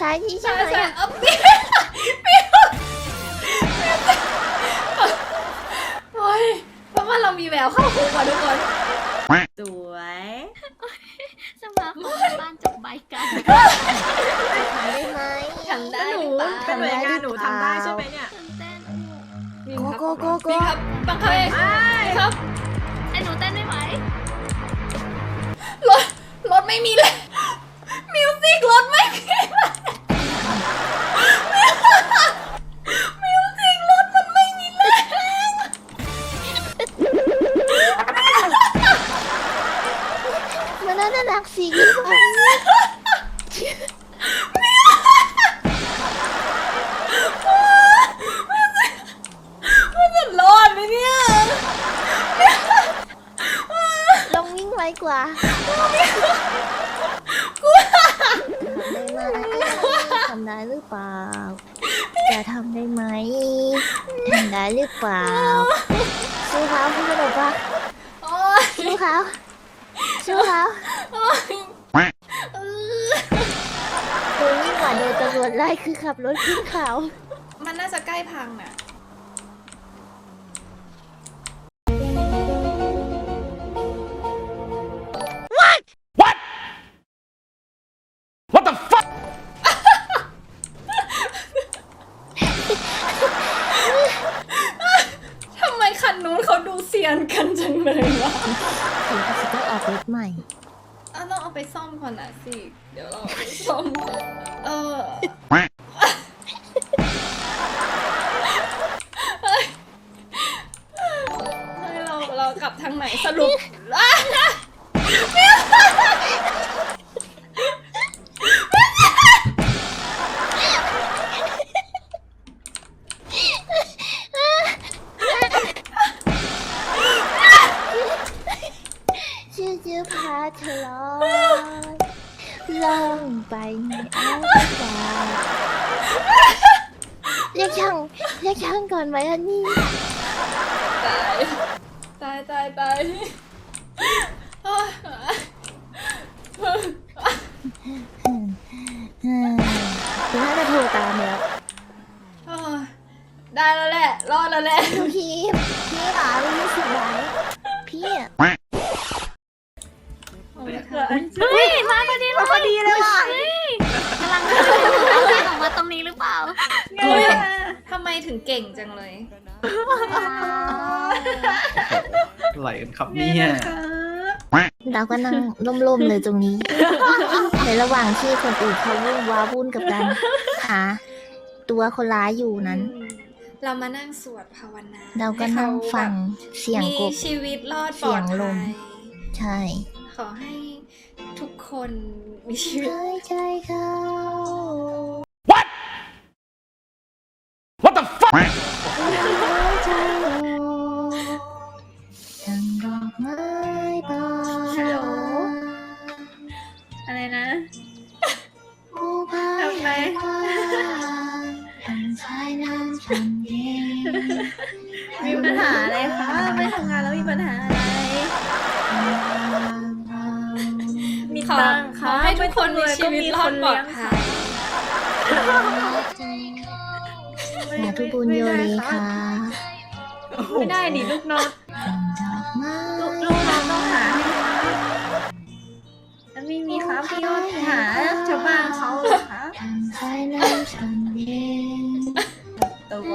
ซ้ายที่ใช่ใช่ไหมใช่อะเออพี่พี่โอ้ยเพราะว่าเรามีแววเข้าคุกว่ะทุกคนสวยสมาคมบ้านจบใบกันทำได้ไหมทำได้หนูหรือเปล่าเป็นหน่วยงานหนูทำได้ใช่ไหมเนี่ยตื่นเต้นวิ่งโกครับโกโกโกวิ่งครับบังคับเองครับ มันน่าจะหนักสีหรือเปล่ามันจะรอดไหมเนี่ยลองวิ่งไวกว่าทำได้หรือเปล่า จะทำได้ไหมทำได้หรือเปล่าสู้เขาพี่กระโดดปะโอ้ยสู้เขา สู้เขาโอ้ยเออโดนยิ่งกว่าโดนตำรวจไล่คือขับรถขึ้นเขา มันน่าจะใกล้พังน่ะ ยนกันจังเลยวะถึงจะต้องออกรถใหม่ อะต้องเอาไปซ่อมก่อนนะสิ เดี๋ยวเราเอาไปซ่อม เออ เฮ้ยเฮ้ยเราเรากลับทางไหนสรุป เธอลอยล่องไปในอากาศเรียกช่างเรียกช่างก่อนไหมอันนี้ตาย ตายตายตายอ๊ยอืมคือถ้าจะโทรตามแล้วได้แล้วแหละ รอดแล้วแหละ ไมถึงเก่งจังเลยไหลกันครับเนี่ยเราก็นั่งล่มๆเลยตรงนี้ ในระหว่างที่คนอื่นเขาวุ่นว้าวุ่นกับการหาตัวคนร้ายอยู่นั้น เรามานั่งสวดภาวนาเราก็นั่งฟังเสียงมีกบชีวิตรอดปเสีลอยดงลภัมยใช่ ขอให้ทุกคนมีชีวิตใช่ใช่เข บานฮัลโหล อะไรนะผู้พายทำไมทางสายน้ำฉันเย็นมีปัญหาอะไรคะ ไม่ทำงานแล้วมีปัญหาอะไร มีขอตังค์ขอให้ทุกคนมีชีวิตรอดปลอดภัย หาทุกบุญโยลีค่ะ ไม่ได้ดิลูกน้อง หาชาวบ้านเขาเหรอคะาตัว